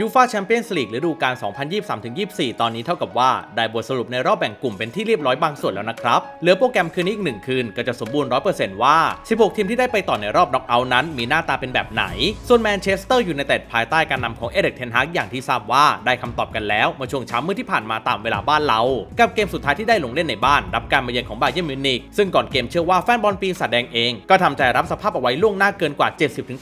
ยูฟาแชมเปี้ยนส์ลีกฤดูกาล 2023-24 ตอนนี้เท่ากับว่า ได้บทสรุปในรอบแบ่งกลุ่มเป็นที่เรียบร้อยบางส่วนแล้วนะครับ เหลือโปรแกรมคืนอีกหนึ่งคืน ก็จะสมบูรณ์ 100%ว่า 16 ทีมที่ได้ไปต่อในรอบน็อกเอาท์นั้น มีหน้าตาเป็นแบบไหน ส่วนแมนเชสเตอร์อยูไนเต็ดภายใต้การนำของเอเด็กเทนฮากอย่างที่ทราบว่าได้คำตอบกันแล้วเมื่อช่วงเช้ามืดที่ผ่านมาตามเวลาบ้านเรา กับเกมสุดท้ายที่ได้ลงเล่นในบ้าน รับการมาเยือนของบาเยิร์นมิวนิกซึ่งก่อนเกมเชื่อว่าแฟนบอลปีศาจแดงเองก็ทำใจรับสภาพเอาไว้ล่วงหน้าเกินกว่า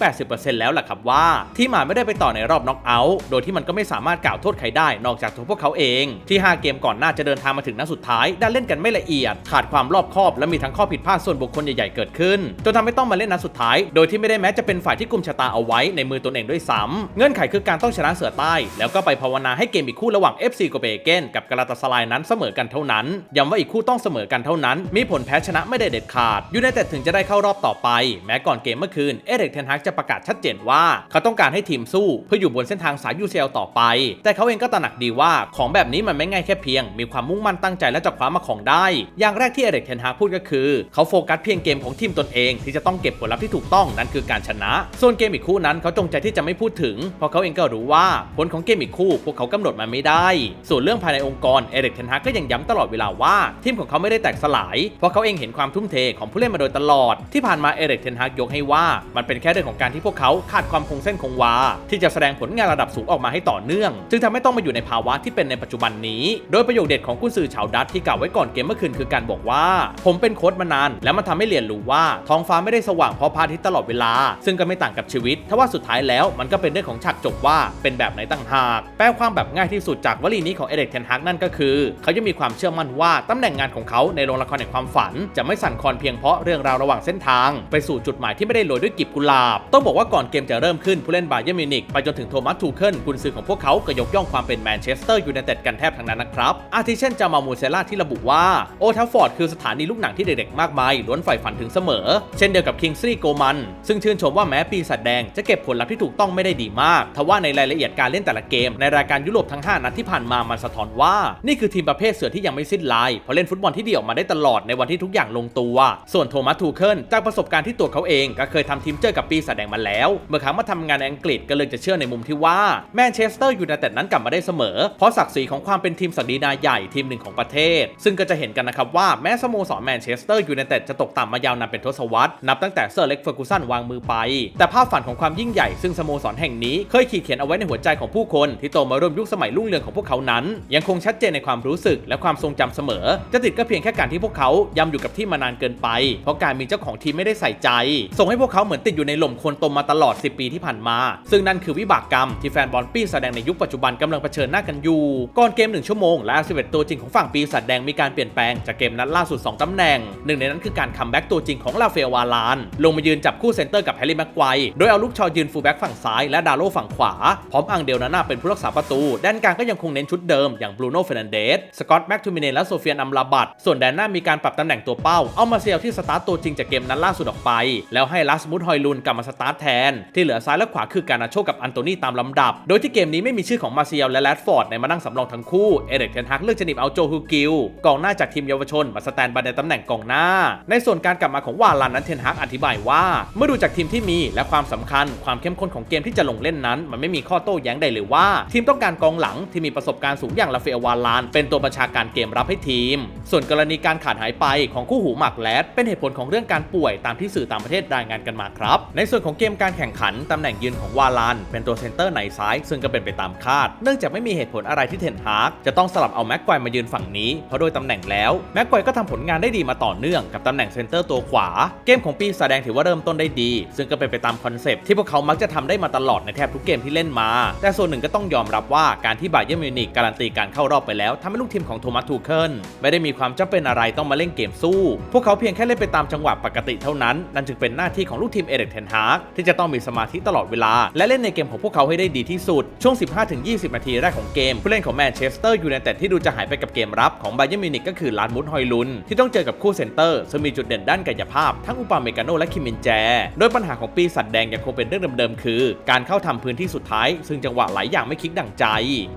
70-80%แล้วล่ะครับว่า ที่มาไม่ได้ไปต่อในรอบน็อกเอาท์โดยที่มันก็ไม่สามารถกล่าวโทษใครได้ นอกจากตัวพวกเขาเอง ที่ 5 เกมก่อนหน้าจะเดินทางมาถึงนัดสุดท้ายได้เล่นกันไม่ละเอียด ขาดความรอบคอบ และมีทั้งข้อผิดพลาดส่วนบุคคลใหญ่ๆเกิดขึ้นจนทำให้ต้องมาเล่นนัดสุดท้าย โดยที่ไม่ได้แม้จะเป็นฝ่ายที่กุมชะตาเอาไว้ในมือตนเองด้วยซ้ำเงื่อนไขคือการต้องชนะเสือใต้ แล้วก็ไปภาวนาให้เกมอีกคู่ระหว่าง FC โกเปเกนกับกาลาตาสลายนั้นเสมอกันเท่านั้นย้ำว่าอีกคู่ต้องเสมอกันเท่านั้น มีผลแพ้ชนะไม่ได้เด็ดขาดยูไนเต็ดถึงจะได้เข้ารอบต่อไป แม้ก่อนเกมเมื่อคืนเอเดกเทนฮากจะประกาศชัดเจนว่า เขาต้องการให้ทีมสู้เพื่ออยู่บนเส้นทางสาย UCL ต่อไป แต่เขาเองก็ตระหนักดีว่าของแบบนี้มันไม่ง่ายแค่เพียง มีความมุ่งมั่นตั้งใจและจะคว้ามาของได้ อย่างแรกที่เอเดกเทนฮาพูดก็คือ เขาโฟกัสเพียงเกมของทีมตนเองที่จะต้องเก็บผลลัพธ์ที่ถูกต้องนั่นคือการชนะ ส่วนเกมอีกคู่นั้นเขาจงใจที่จะไม่พูดถึง เพราะเขาเองก็รู้ว่าผลของเกมอีกคู่ พวกเขากำหนดมาไม่ได้ ส่วนเรื่องภายในองค์กรเอเดกเทนฮาก็ยังย้ำตลอดเวลาว่าทีมของเขาไม่ได้แตกสลาย เพราะเขาเองเห็นความทุ่มเทของผู้เล่นมาโดยตลอด ที่ผ่านมาเอเดกเทนฮากยกให้ว่า มันเป็นแค่เรื่องของการที่พวกเขาขาดความคงเส้นคงวาที่จะแสดงผลงานระดับสูงออกมาให้ต่อเนื่อง จึงทำให้ต้องมาอยู่ในภาวะที่เป็นในปัจจุบันนี้ โดยประโยคเด็ดของกุนซือชาวดัตที่กล่าวไว้ก่อนเกมเมื่อคืนคือการบอกว่า ผมเป็นโค้ชมานาน แล้วมันทำให้เรียนรู้ว่าท้องฟ้าไม่ได้สว่างเพราะพระอาทิตย์ตลอดเวลา ซึ่งก็ไม่ต่างกับชีวิตทว่าสุดท้ายแล้วมันก็เป็นเรื่องของฉากจบว่าเป็นแบบไหนต่างหาก แปลความแบบง่ายที่สุดจากวลีนี้ของเอเด็กเทนฮากนั่นก็คือ เขายังมีความเชื่อมั่นว่าตำแหน่งงานของเขาในโรงละครแห่งความฝัน จะไม่สั่นคลอนเพียงเพราะเรื่องราวระหว่างเส้นทาง ไปสู่จุดหมายที่ไม่ได้โรยด้วยกีบกุหลาบ ต้องบอกว่าก่อนเกมจะเริ่มขึ้นผู้เล่นบาเยิร์มิวนิกไปจนถึงโทมัสทูเคิลกุนซือของพวกเขาก็ยกย่องความเป็นแมนเชสเตอร์ยูไนเต็ดกันแทบทั้งนั้นนะครับ อาทิเช่นจามามูเซล่าที่ระบุว่าโอทัฟฟอร์ดคือสถานีลูกหนังที่เด็กๆมากมายล้วนใฝ่ฝันถึงเสมอ เช่นเดียวกับคิงซี่โกมัน ซึ่งชื่นชมว่าแม้ปีศาจแดงจะเก็บผลลัพธ์ที่ถูกต้องไม่ได้ดีมากทว่าในรายละเอียดการเล่นแต่ละเกม ในรายการยุโรปทั้ง 5 นัดที่ผ่านมามันสะท้อนว่า นี่คือทีมประเภทเสือที่ยังไม่สิ้นลายเพราะเล่นฟุตบอลที่ดีออกมาได้ตลอดในวันที่ทุกอย่างลงตัว ส่วนโทมัสทูเคิลจากประสบการณ์ที่ตัวเขาเอง ก็เคยทำทีมเจอกับปีศาจแดงมาแล้ว เมื่อครั้งมาทำงานในอังกฤษก็เลยจะเชื่อในมุมที่ว่าแมนเชสเตอร์ยูไนเต็ดนั้นกลับมาได้เสมอ เพราะศักดิ์ศรีของความเป็นทีมศักดินาใหญ่ทีมหนึ่งของประเทศ ซึ่งก็จะเห็นกันนะครับว่าแม้สโมสรแมนเชสเตอร์ยูไนเต็ดจะตกต่ำมายาวนานเป็นทศวรรษนับตั้งแต่เซอร์เล็กเฟอร์กูสันวางมือไป แต่ภาพฝันของความยิ่งใหญ่ซึ่งสโมสรแห่งนี้เคยขีดเขียนเอาไว้ในหัวใจของผู้คนที่โตมาร่วมยุคสมัยรุ่งเรืองของพวกเขานั้น ยังคงชัดเจนในความรู้สึกและความทรงจำเสมอ จะติดก็เพียงแค่การที่พวกเขาย้ำอยู่กับที่มานานเกินไป เพราะการมีเจ้าของทีมไม่ได้ใส่ใจ ส่งให้พวกเขาเหมือนติดอยู่ในหล่มคนตมมาตลอด 10 ปีที่ผ่านมา ซึ่งนั่นคือวิบากกรรมที่แฟนบอลปีศาจแดงในยุคปัจจุบันกำลังเผชิญหน้ากันอยู่ ก่อนเกม 1 ชั่วโมง และ11ตัวจริงของฝั่งปีศาจแดงมีการเปลี่ยนแปลงจากเกมนัดล่าสุด 2ตำแหน่ง หนึ่งในนั้นคือการคัมแบ็กตัวจริงของลาเฟลวาลาน ลงมายืนจับคู่เซนเตอร์กับแฮร์รี่แม็กไกวโดยเอาลูกชอยืนฟูลแบ็กฝั่งซ้ายและดาโลฝั่งขวา พร้อมอังเดลนาน่าเป็นผู้รักษาประตู ด้านกลางก็ยังคงเน้นชุดเดิมอย่างบรูโน่เฟรนันเดส สกอตแม็กทูมิเนและโซเฟียนอัมลาบัตส่วนแดนหน้ามีการปรับตำแหน่งตัวเป้า เอามาเซลที่สตาร์ตตัวจริงจากเกมนั้นล่าสุดออกไป แล้วให้ลัสมุดฮอยลุนกลับมาสตาร์ทแทน ที่เหลือซ้ายและขวาคือการนาโชกับอันโตนีตามลำดับโดยที่เกมนี้ไม่มีชื่อของมาเซียลและแรดฟอร์ดในมานั่งสำรองทั้งคู่ เอเดกเทนฮักเลือกจะหนิบเอาโจฮูกิลกองหน้าจากทีมเยาวชน มาสแตนบายในตำแหน่งกองหน้า ในส่วนการกลับมาของวาลันนั้นเทนฮักอธิบายว่า เมื่อดูจากทีมที่มีและความสำคัญ ความเข้มข้นของเกมที่จะลงเล่นนั้น มันไม่มีข้อโต้แย้งใดเลยว่า ทีมต้องการกองหลังที่มีประสบการณ์สูงอย่างลาเฟลวาลาน เป็นตัวบัญชาการเกมรับให้ทีม ส่วนกรณีการขาดหายไปของคู่หูหมักแลดเป็นเหตุผลของเรื่องการป่วยตามที่สื่อต่างประเทศรายงานกันมาครับ ในส่วนของเกมการแข่งขันตำแหน่งยืนของวาลาน เป็นตัวเซนเตอร์ในซ้าย ซึ่งก็เป็นไปตามคาด เนื่องจากไม่มีเหตุผลอะไรที่เทนฮากจะต้องสลับเอาแม็กไกวมายืนฝั่งนี้ เพราะโดยตำแหน่งแล้วแม็กไกวก็ทำผลงานได้ดีมาต่อเนื่องกับตำแหน่งเซนเตอร์ตัวขวา เกมของปีแสดงถือว่าเริ่มต้นได้ดี ซึ่งก็เป็นไปตามคอนเซปต์ที่พวกเขามักจะทำได้มาตลอดในแทบทุกเกมที่เล่นมา แต่ส่วนหนึ่งก็ต้องยอมรับว่าการที่บาเยิร์มิวนิกการันตีการเข้ารอบไปแล้วทำให้ลูกทีมของโทมัสทูเคิลไม่ได้มีความจำเป็นอะไรต้องมาเล่นเกมสู้ พวกเขาเพียงแค่เล่นไปตามจังหวะปกติเท่านั้น นั่นจึงเป็นหน้าที่ของลูกทีมเอเดกเทนฮากที่จะต้องมีสมาธิตลอดเวลา และเล่นในเกมของพวกเขาให้ได้ดีที่สุด ช่วง 15-20 นาทีแรกของเกม ผู้เล่นของแมนเชสเตอร์ยูไนเต็ดที่ดูจะหายไปกับเกมรับของไบเยิร์มิวนิกก็คือลานมุดฮอยลุน ที่ต้องเจอกับคู่เซนเตอร์ซึ่งมีจุดเด่นด้านกายภาพ ทั้งอุปาเมกาโนและคิมินแจ โดยปัญหาของปีศาจแดงยังคงเป็นเรื่องเดิมๆคือ การเข้าทำพื้นที่สุดท้าย ซึ่งจังหวะหลายอย่างไม่คิกดั่งใจ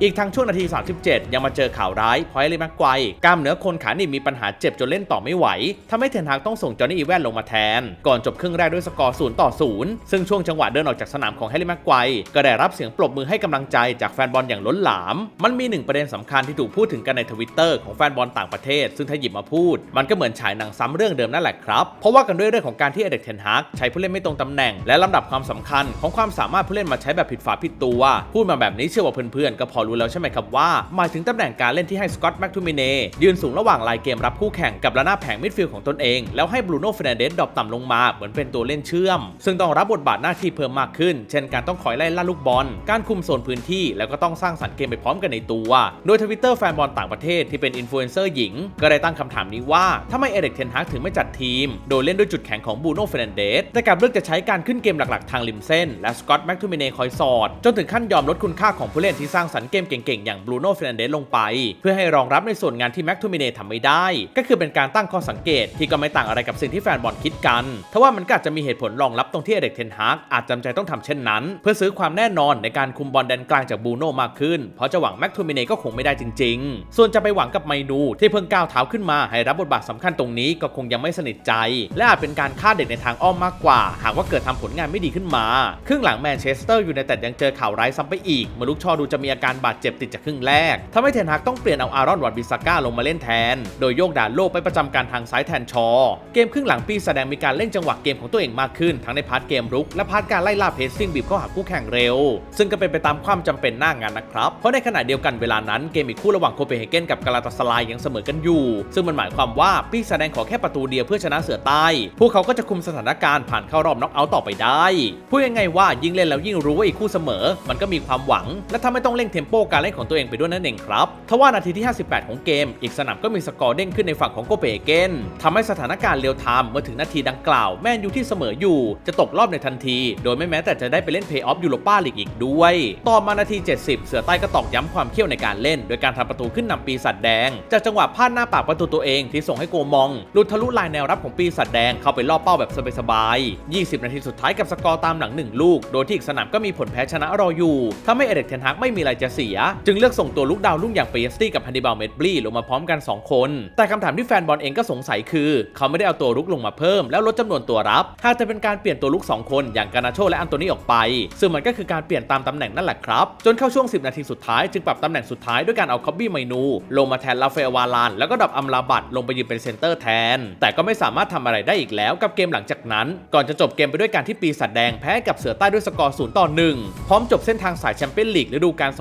อีกทั้งช่วงนาที 37 ยังมาเจอข่าวร้ายพอยเลแม็กไกวกล้ามเนื้อคนขาหนีบมีปัญหาเจ็บจนเล่นต่อไม่ไหวทำให้เทนฮากต้องส่งจอห์นนี่อีแวนลงมาแทน ก่อนจบครึ่งแรกด้วยสกอร์0ต่อ0ซึ่งช่วงจังหวะเดินออกจากสนามของแฮร์รี่แม็กไกวก็ได้รับเสียงปรบมือให้กำลังใจจากแฟนบอลอย่างล้นหลาม มันมีหนึ่งประเด็นสำคัญที่ถูกพูดถึงกันในทวิตเตอร์ของแฟนบอลต่างประเทศ ซึ่งถ้าหยิบมาพูด มันก็เหมือนฉายหนังซ้ำเรื่องเดิมนั่นแหละครับ เพราะว่ากันด้วยเรื่องของการที่เอเด็กเทนฮากใช้ผู้เล่นไม่ตรงตำแหน่ง และลำดับความสำคัญของความสามารถผู้เล่นมาใช้แบบผิดฝาผิดตัว พูดมาแบบนี้เชื่อว่าเพื่อนๆก็พอรู้แล้วใช่ไหมครับว่าหมายถึงตำแหน่งการเล่นที่ให้สกอตแม็กทูมิเน่ยืนสูงระหว่างลายเกมรับคู่แข่งกับระนาบแผงมิดฟิลด์ของตนเองแล้วให้บรูโน่เฟรนเดสดรอปต่ำลงมาเหมือนเป็นตัวเล่นเชื่อม ซึ่งต้องรับบทบาทหน้าที่เพิ่มมากขึ้น เช่นการต้องคอยไล่ล่าลูกบอลกการคุมโซนพื้นที่แล้วก็ต้องสร้างสรรค์เกมไปพร้อมกันในตัว โดยทวิตเตอร์แฟนบอลต่างประเทศที่เป็นอินฟลูเอนเซอร์หญิง ก็ได้ตั้งคำถามนี้ว่าทำไมเอเด็กเทนฮากถึงไม่จัดทีม โดยเล่นด้วยจุดแข็งของบูโน่เฟรนเดสแต่กลับเลือกจะใช้การขึ้นเกมหลักๆ ทางริมเส้น และสกอตแม็กทูมิเน่คอยสอด จนถึงขั้นยอมลดคุณค่าของผู้เล่นที่สร้างสรรค์เกมเก่งๆอย่างบูโน่เฟรนเดสลงไป เพื่อให้รองรับในส่วนงานที่แม็กทูมิเน่ทำไม่ได้ ก็คือเป็นการตั้งข้อสังเกตที่ก็ไม่ต่างอะไรกับสิ่งที่แฟนบอลคิดกันทว่ามันก็อาจจะมีเหตุผลรองรับตรงที่เอเด็กเทนฮากอาจจำใจต้องทำเช่นนั้น เพื่อซื้อความแน่นอนในการคุมบอลแดนกลางจากบูโน่มากขึ้น เพราะจะหวังแม็กทูมิเน่ก็คงไม่ได้จริง ๆ ส่วนจะไปหวังกับไมนูที่เพิ่งก้าวเท้าขึ้นมาให้รับบทบาทสำคัญตรงนี้ก็คงยังไม่สนิทใจ และอาจเป็นการฆ่าเด็กในทางอ้อมมากกว่า หากว่าเกิดทำผลงานไม่ดีขึ้นมา ครึ่งหลังแมนเชสเตอร์ยูไนเต็ดยังเจอข่าวร้ายซ้ำไปอีกเมื่อลูกชอดูจะมีอาการบาดเจ็บติดจากครึ่งแรกทำให้เทนฮากต้องเปลี่ยนเอาอารอนวัตบิสก้าลงมาเล่นแทน โดยโยกดาโลไปประจำการทางซ้ายแทนชอ เกมครึ่งหลังปีแสดงมีการเล่นจังหวะเกมของตัวเองมากขึ้นทั้งในพาร์ทเกมรุกและพาร์ทการไล่ล่าเพสซิ่งบีบเข้าหาคู่แข่งเร็ว ซึ่งก็เป็นไปตามความจำเป็นหน้างานนะครับ เพราะในขณะเดียวกันเวลานั้นเกมอีกคู่ระหว่างโคเปนเฮเกนกับกาลาตาสลายยังเสมอกันอยู่ ซึ่งมันหมายความว่าปีแสดงขอแค่ประตูเดียวเพื่อชนะเสือใต้พวกเขาก็จะคุมสถานการณ์ผ่านเข้ารอบน็อกเอาท์ต่อไปได้พูดยังไงว่ายิ่งเล่นแล้วยิ่งรู้ว่าอีกคู่เสมอ มันก็มีความหวัง และทำให้ต้องเร่งเทมโปการเล่นของตัวเองไปด้วยนั่นเองครับทว่านาทีที่ 58 ของเกม อีกสนามก็มีสกอร์เด้งขึ้นในฝั่งของโกเปเกนทำให้สถานการณ์เรียวไทม์เมื่อถึงนาทีดังกล่าวแมนยูที่เสมออยู่ จะตกรอบในทันที โดยไม่แม้แต่จะได้ไปเล่นเพย์ออฟยูโรปาลีกอีกด้วยต่อมานาที 70 เสือใต้ก็ตอกย้ำความเขี้ยวในการเล่น โดยการทำประตูขึ้นนำปีศาจแดง จากจังหวะพลาดหน้าปากประตูตัวเองที่ส่งให้โกมองหลุดทะลุลายแนวรับของปีศาจแดงเข้าไปล่อเป้าแบบสบายๆ 20 นาทีสุดท้ายกับสกอร์ตามหลังหนึ่งลูก โดยที่อีกสนามก็มีผลแพ้ชนะรออยู่ทำให้เอเด็กเทนฮากไม่มีอะไรจะเสีย จึงเลือกส่งตัวลูกดาวรุ่งอย่างเปียสตี้กับฮันดิบาลเมดบลีลงมาพร้อมกัน 2 คน แต่คำถามที่แฟนบอลเองก็สงสัยคือ เขาไม่ได้เอาตัวลุกลงมาเพิ่ม แล้วลดจำนวนตัวรับหากจะเป็นการเปลี่ยนตัวลุก 2 คนอย่างกานาโชและอันโตนีออกไป ซึ่งมันก็คือการเปลี่ยนตามตำแหน่งนั่นแหละครับ จนเข้าช่วง 10 นาทีสุดท้ายจึงปรับตำแหน่งสุดท้ายด้วยการเอาคอบบี้ไมนู ลงมาแทนลาเฟลวาลาน แล้วก็ดับอัมลาบัตลงไปยืนเป็นเซนเตอร์แทน แต่ก็ไม่สามารถทำอะไรได้อีกแล้วกับเกมหลังจากนั้น ก่อนจะจบเกมไปด้วยการที่ปีศาจแดงแพ้กับเสือใต้ด้วยสกอร์0ต่อ1พร้อมจบเส้นทางสายแชมเปี้ยนลีกฤดูกาล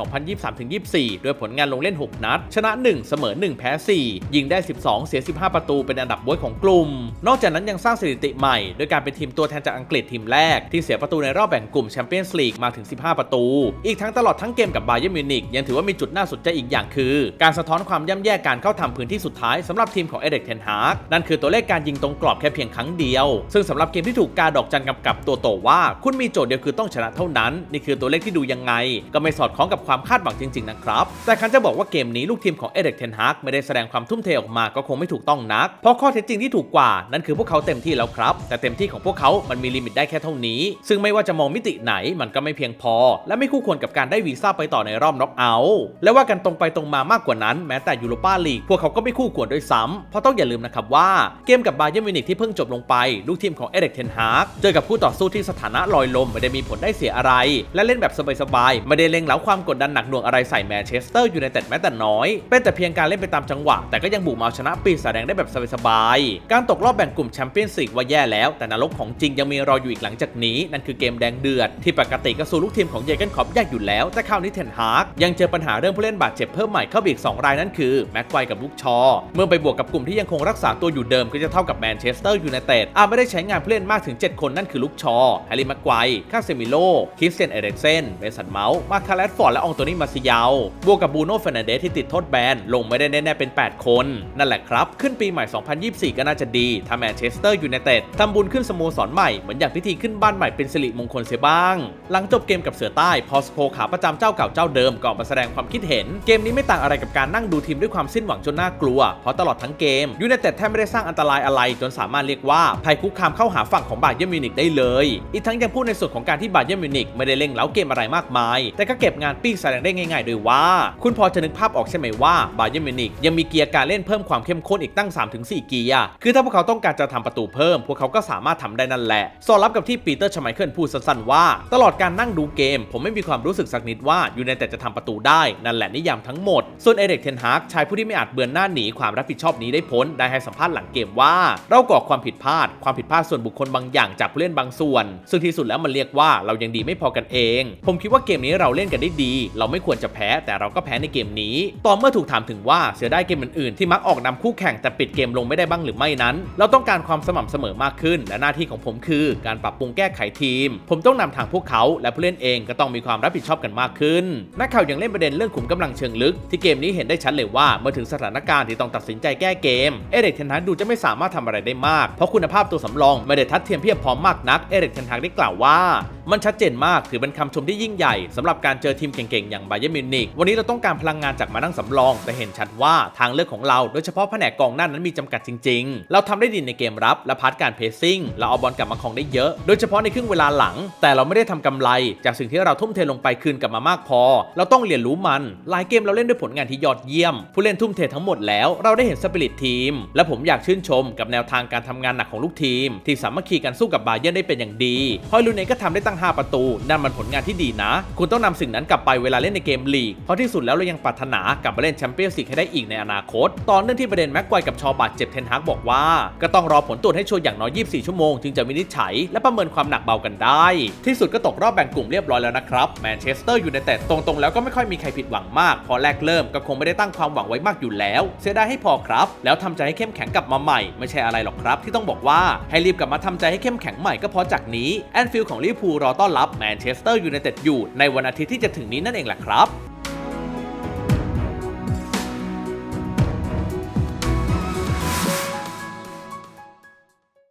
2023-24ด้วยผลงานลงเล่น 6 นัด ชนะ 1 เสมอ 1 แพ้ 4 ยิงได้ 12 เสีย 15 ประตูเป็นอันดับบวยของกลุ่ม นอกจากนั้นยังสร้างสถิติใหม่ โดยการเป็นทีมตัวแทนจากอังกฤษทีมแรก ที่เสียประตูในรอบแบ่งกลุ่มแชมเปี้ยนส์ลีกมาถึง 15 ประตูอีกทั้งตลอดทั้งเกมกับบาเยิร์มิวนิกยังถือว่ามีจุดน่าสนใจอีกอย่างคือ การสะท้อนความย่ำแย่การเข้าทำพื้นที่สุดท้ายสำหรับทีมของเอเด็กเทนฮาร์กนั่นคือตัวเลขการยิงตรงกรอบแค่เพียงครั้งเดียว ซึ่งสำหรับเกมที่ถูกกาดอกจันกำกับตัวโตว่า คุณมีโจทย์เดียวคือต้องชนะเท่านั้น นี่คือตัวเลขที่ดูยังไง ก็ไม่สอดคล้องกับความคาดหวังจริงๆนะครับแต่คันจะบอกว่าเกมนี้ลูกทีมของเอเด็กเทนฮาร์กไม่ได้แสดงความทุ่มเทออกมาก็คงไม่ถูกต้องนัก เพราะข้อเท็จจริงที่ถูกกว่านั่นคือพวกเขาเต็มที่แล้วครับ แต่เต็มที่ของพวกเขามันมีลิมิตได้แค่เท่านี้ ซึ่งไม่ว่าจะมองมิติไหนมันก็ไม่เพียงพอและไม่คู่ควรกับการได้วีซ่าไปต่อในรอบน็อกเอาท์และว่ากันตรงไปตรงมามากกว่านั้นแม้แต่ยูโรปาลีกพวกเขาก็ไม่คู่ควรด้วยซ้ำเพราะต้องอย่าลืมนะครับว่าเกมกับบาเยิร์นมิวนิกที่เพิ่งจบลงไป ลูกทีมของเอเด็กเทนฮาร์กเจอกับคู่ต่อสู้ที่สถานะลอยลมไม่ได้มีผลได้เสียอะไร และเล่นแบบสบายๆไม่ได้เล็งเหลาความกดดันหนักหน่วงอะไรใส่แมนเชสเตอร์ยูไนเต็ดแม้แต่น้อย เป็นแต่เพียงการเล่นไปตามจังหวะ แต่ก็ยังบุกมาเอาชนะปีศาจแดงได้แบบสบายๆการตกรอบแบ่งกลุ่มแชมเปี้ยนส์ลีกว่าแย่แล้ว แต่นรกของจริงยังมีรออยู่อีกหลังจากนี้นั่นคือเกมแดงเดือดที่ปกติก็สู้ลูกทีมของเยเกนคอปยากอยู่แล้ว แต่คราวนี้เทนฮากยังเจอปัญหาเรื่องผู้เล่นบาดเจ็บเพิ่มใหม่เข้าไปอีกสองรายนั่นคือแม็กไกวกับลูกชอ เมื่อไปบวกกับกลุ่มที่ยังคงรักษาตัวอยู่เดิมก็จะเท่ากับแมนเชสเตอร์ยูไนเต็ดอาจไม่ได้ใช้งานผู้เล่นมากถึง 7 คนนั่นคือลูกชอแฮร์รี่แม็กไกวคาเซมิโลคริสเตียนเอเรกเซนเมสันเมาส์มาคาร์เลสฟอร์ดและองโตนีมาซิยาวบวกกับบูโน่เฟรนันเดสที่ติดโทษแบนลงไม่ได้แน่ๆเป็น 8 คน นั่นแหละครับ ขึ้นปีใหม่ 2024 ก็น่าจะดีถ้าแมนเชสเตอร์ยูไนเต็ดทำบุญขึ้นสโมสรใหม่เหมือนอย่างพิธีขึ้นบ้านใหม่เป็นสิริมงคลเสียบ้าง หลังจบเกมกับเสือใต้พอสโคขาประจำเจ้าเก่าเจ้าเดิมก็ออกมาแสดงความคิดเห็น เกมนี้ไม่ต่างอะไรกับการนั่งดูทีมด้วยความสิ้นหวังจนน่ากลัว เพราะตลอดทั้งเกมยูไนเต็ดแทบไม่ได้สร้างอันตรายอะไร จนสามารถเรียกว่าภัยคุกคามเข้าหาฝั่งของบาเยิร์นมิวนิกได้เลย อีกทั้งยังพูดในส่วนของการที่บาเยิร์นมิวนิกไม่ได้เล่งเล้าเกมอะไรมากมาย แต่ก็เก็บงานปี้แสดงได้ง่ายๆโดยว่า คุณพอจะนึกภาพออกใช่ไหมว่าบาเยิร์นมิวนิกยังมีเกียร์การเล่นเพิ่มความเข้มข้นอีกตั้ง 3-4 เกียร์คือถ้าพวกเขาต้องการจะทำประตูเพิ่ม พวกเขาก็สามารถทำได้นั่นแหละสอดรับกับที่ปีเตอร์ชไมเคิลพูดสั้นๆว่า ตลอดการนั่งดูเกมผมไม่มีความรู้สึกสักนิดว่ายูไนเต็ดจะทำประตูได้นั่นแหละนิยามทั้งหมด ส่วนเอเด็กเทนฮากชายผู้ที่ไม่อาจเบือนหน้าหนีความรับผิดชอบนี้ได้พ้นได้ให้สัมภาษณ์หลังเกมว่าเราก่อความผิดพลาด ความผิดพลาดส่วนบุคคลบางอย่างจากผู้เล่นบางส่วน ซึ่งที่สุดแล้วมันเรียกว่าเรายังดีไม่พอกันเอง ผมคิดว่าเกมนี้เราเล่นกันได้ดี เราไม่ควรจะแพ้แต่เราก็แพ้ในเกมนี้ ตอนเมื่อถูกถามถึงว่าเสียได้เกมอื่นๆที่มักออกนำคู่แข่งแต่ปิดเกมลงไม่ได้บ้างหรือไม่นั้น เราต้องการความสม่ำเสมอมากขึ้น และหน้าที่ของผมคือ การปรับปรุงแก้ไขทีม ผมต้องนำทางพวกเขาและผู้เล่นเองก็ต้องมีความรับผิดชอบกันมากขึ้น นักข่าวยังเล่นประเด็นเรื่องขุมกำลังเชิงลึก ที่เกมนี้เห็นได้ชัดเลยว่าเมื่อถึงสถานการณ์ที่ต้องตัดสินใจแก้เกม เอเด็กเทนฮากดูจะไม่สามารถทำอะไรได้มาก เพราะคุณภาพตัวสำรองไม่ได้ทัดเทียมเพียบพร้อมมากนัก เอเด็กเทนฮากได้กล่าวว่ามันชัดเจนมากถือเป็นคำชมที่ยิ่งใหญ่สำหรับการเจอทีมเก่งๆ อย่างไบเยร์มิวนิกวันนี้เราต้องการพลังงานจากมานั่งสำรอง แต่เห็นชัดว่าทางเลือกของเราโดยเฉพาะแผนกกองหน้านั้นมีจำกัดจริง ๆ เราทำได้ดีในเกมรับและพาร์ทการเพสซิ่งเราเอาบอลกลับมาครองได้เยอะ โดยเฉพาะในครึ่งเวลาหลัง แต่เราไม่ได้ทำกำไร จากสิ่งที่เราทุ่มเทลงไปคืนกลับมามากพอ เราต้องเรียนรู้มันหลายเกมเราเล่นด้วยผลงานที่ยอดเยี่ยม ผู้เล่นทุ่มเททั้งหมดแล้วเราได้เห็นสปิริตทีม และผมอยากชื่นชมกับแนวทางการทำงานหนักของลูกทีม ที่สามัคคีกันสู้กับบาเยิร์นได้เป็นอย่างดีฮอยลูเนก็ทำได้ตั้ง5 ประตู นั่นมันผลงานที่ดีนะ คุณต้องนำสิ่งนั้นกลับไปเวลาเล่นในเกมลีก เพราะที่สุดแล้วเรายังปรารถนากลับมาเล่นแชมเปี้ยนส์ลีกให้ได้อีกในอนาคต ตอนเนื่องที่ประเด็นแม็กไกวกับชอบาดเจ็บเทนฮากบอกว่า ก็ต้องรอผลตรวจให้ชัวร์อย่างน้อย 24 ชั่วโมง จึงจะวินิจฉัย และประเมินความหนักเบากันได้ ที่สุดก็ตกรอบแบ่งกลุ่มเรียบร้อยแล้วนะครับแมนเชสเตอร์อยูไนเต็ดตรงๆ แล้วก็ไม่ค่อยมีใครผิดหวังมากพอแรกเริ่มก็คงไม่ได้ตั้งความหวังไว้มากอยู่แล้ว เสียดายให้พอครับ แล้วทำใจให้เข้มแข็งกลับมาใหม่ไม่ใช่อะไรหรอกครับ ที่ต้องบอกว่าให้รีบกลับมาทำใจให้เข้มแข็งใหม่ก็พราะจากนี้แอนฟิลด์ของลิเวอร์พูลรอต้อนรับแมนเชสเตอร์ยูไนเต็ดอยู่ในวันอาทิตย์ที่จะถึงนี้นั่นเองแหละครับ